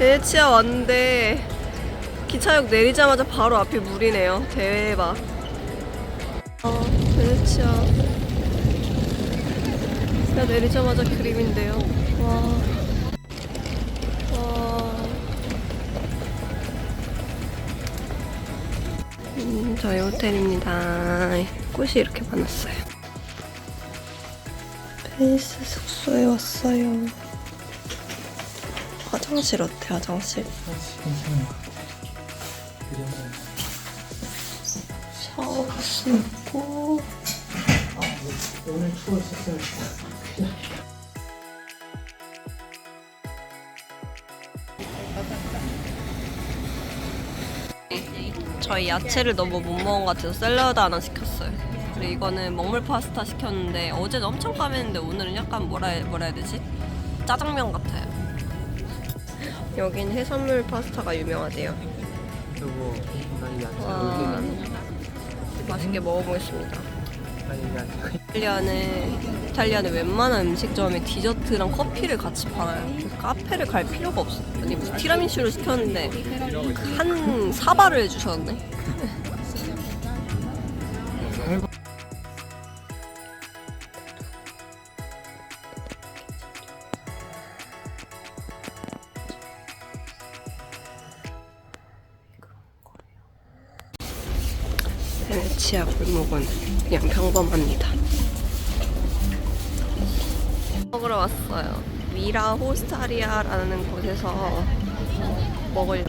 베네치아 왔는데 기차역 내리자마자 바로 앞이 물이네요. 대박. 어, 베네치아. 진짜 내리자마자 그림인데요. 와. 와. 음, 저희 호텔입니다. 꽃이 이렇게 많았어요. 베니스 숙소에 왔어요. 화장실 어때, 화장실? 샤워부스 있고. 오늘 투어 있었어요. 저희 야채를 너무 못 먹은 것 같아서 샐러드 하나 시켰어요. 그리고 이거는 먹물 파스타 시켰는데 어제는 엄청 까맸는데 오늘은 약간 뭐라 해, 뭐라 해야 되지? 짜장면 같아요. 여긴 해산물 파스타가 유명하대요. 나 야채 와, 맛있게 먹어보겠습니다. 아니 야채 이탈리아는 이탈리아는 웬만한 음식점에 디저트랑 커피를 같이 팔아요. 그래서 카페를 갈 필요가 없어. 아니 무슨 티라미슈를 시켰는데 한 사발을 해주셨네. 치아 골목은 그냥 평범합니다. 먹으러 왔어요. 미라 호스타리아라는 곳에서 먹을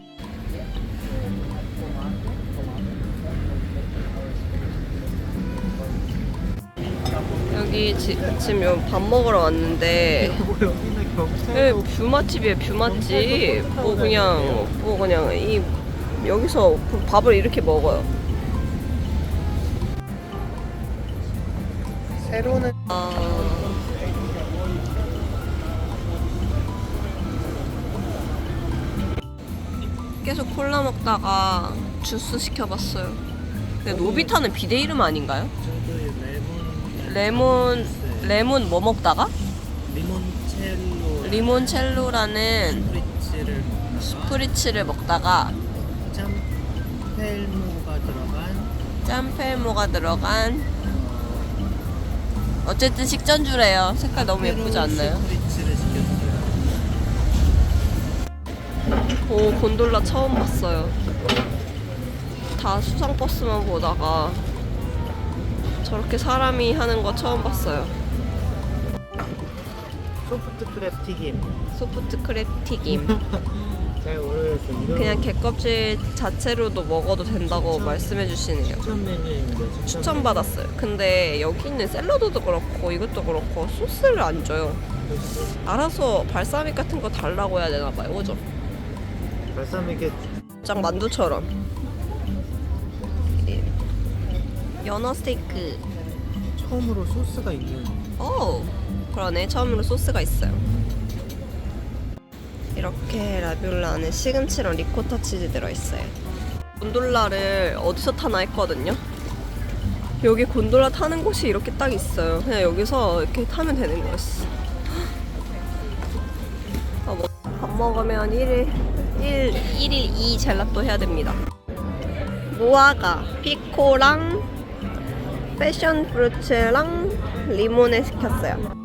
여기 지, 지금 요밥 먹으러 왔는데 예, 뷰 맛집이에요 뷰 맛집 뭐 그냥 뭐 그냥 이 여기서 그 밥을 이렇게 먹어요 새로는 아... 계속 콜라 먹다가 주스 시켜봤어요. 근데 노비타는 비대 이름 아닌가요? 레몬 레몬 뭐 먹다가 리몬첼로 리몬첼로라는 프리츠를 스프리츠를 먹다가 짬펠무가 들어간 짬펠모가 들어간 어쨌든 식전주래요. 색깔 너무 예쁘지 않나요? 오 곤돌라 처음 봤어요. 다 수상 버스만 보다가 저렇게 사람이 하는 거 처음 봤어요. 소프트 크랩 튀김. 소프트 크랩 튀김. 이런 그냥 개껍질 자체로도 먹어도 된다고 말씀해 주시네요. 추천 메뉴인데 추천 받았어요. 근데 여기 있는 샐러드도 그렇고 이것도 그렇고 소스를 안 줘요. 알아서 발사믹 같은 거 달라고 해야 되나 봐요. 그죠? 발사믹에 장 만두처럼. 연어 스테이크. 처음으로 소스가 있는 오, 그러네. 처음으로 소스가 있어요. 이렇게 라비올라 안에 시금치랑 리코타 치즈 들어있어요. 곤돌라를 어디서 타나 했거든요. 여기 곤돌라 타는 곳이 이렇게 딱 있어요. 그냥 여기서 이렇게 타면 되는 거였어. 아, 뭐, 밥 먹으면 1일, 1, 1일 2 젤라또 해야 됩니다. 무화과, 피코랑 패션 프루츠랑 리모네 시켰어요.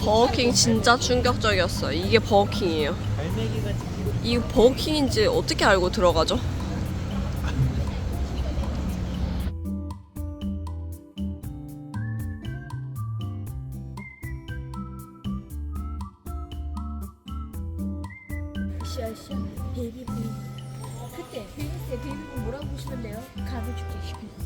버거킹 진짜 충격적이었어요. 이게 버거킹이에요. 이 버거킹인지 어떻게 알고 들어가죠? 그때 베이비스의 베이비붐 뭐라고 보시면 돼요? 가보줄게 가보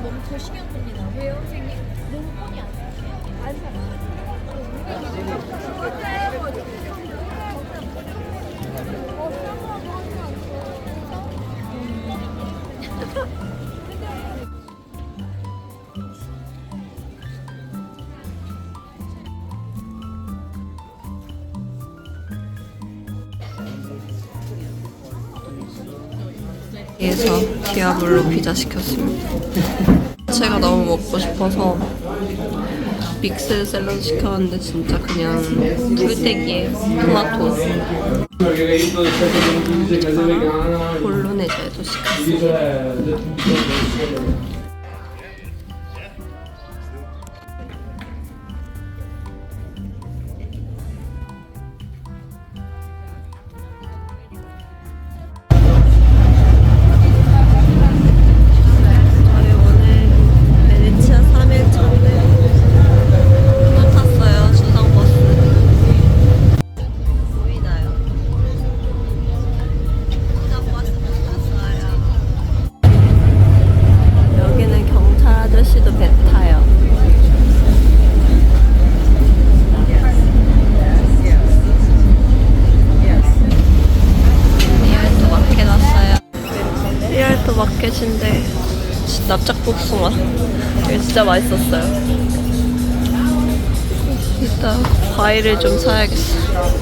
너무 더 신경 씁니다. 왜요, 선생님? 너무 뻔히 안 사. 안 사. 에서 디아블로 피자 시켰습니다. 제가 너무 먹고 싶어서 믹스 샐러드 시켰는데 진짜 그냥 풀떼기에 토마토. 볼로네제도 시켰어요. 복숭아 이게 진짜 맛있었어요. 일단 과일을 좀 사야겠어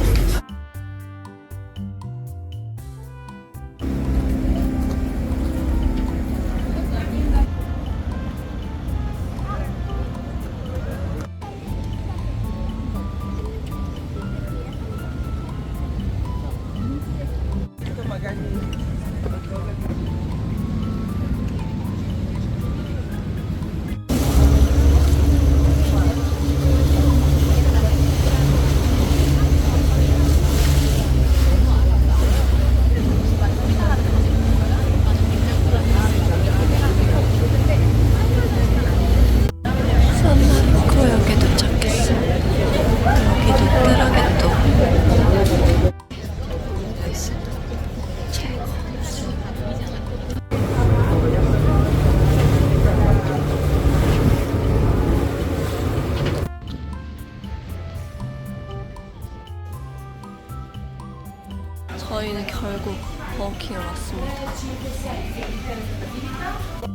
저희는 결국 버거킹을 왔습니다.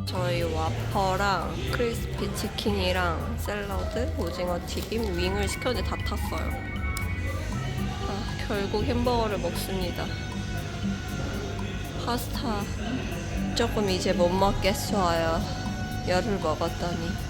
저희 와퍼랑 크리스피 치킨이랑 샐러드, 오징어 튀김, 윙을 시켰는데 다 탔어요. 아, 결국 햄버거를 먹습니다. 파스타 조금 이제 못 먹겠어요. 열을 먹었더니.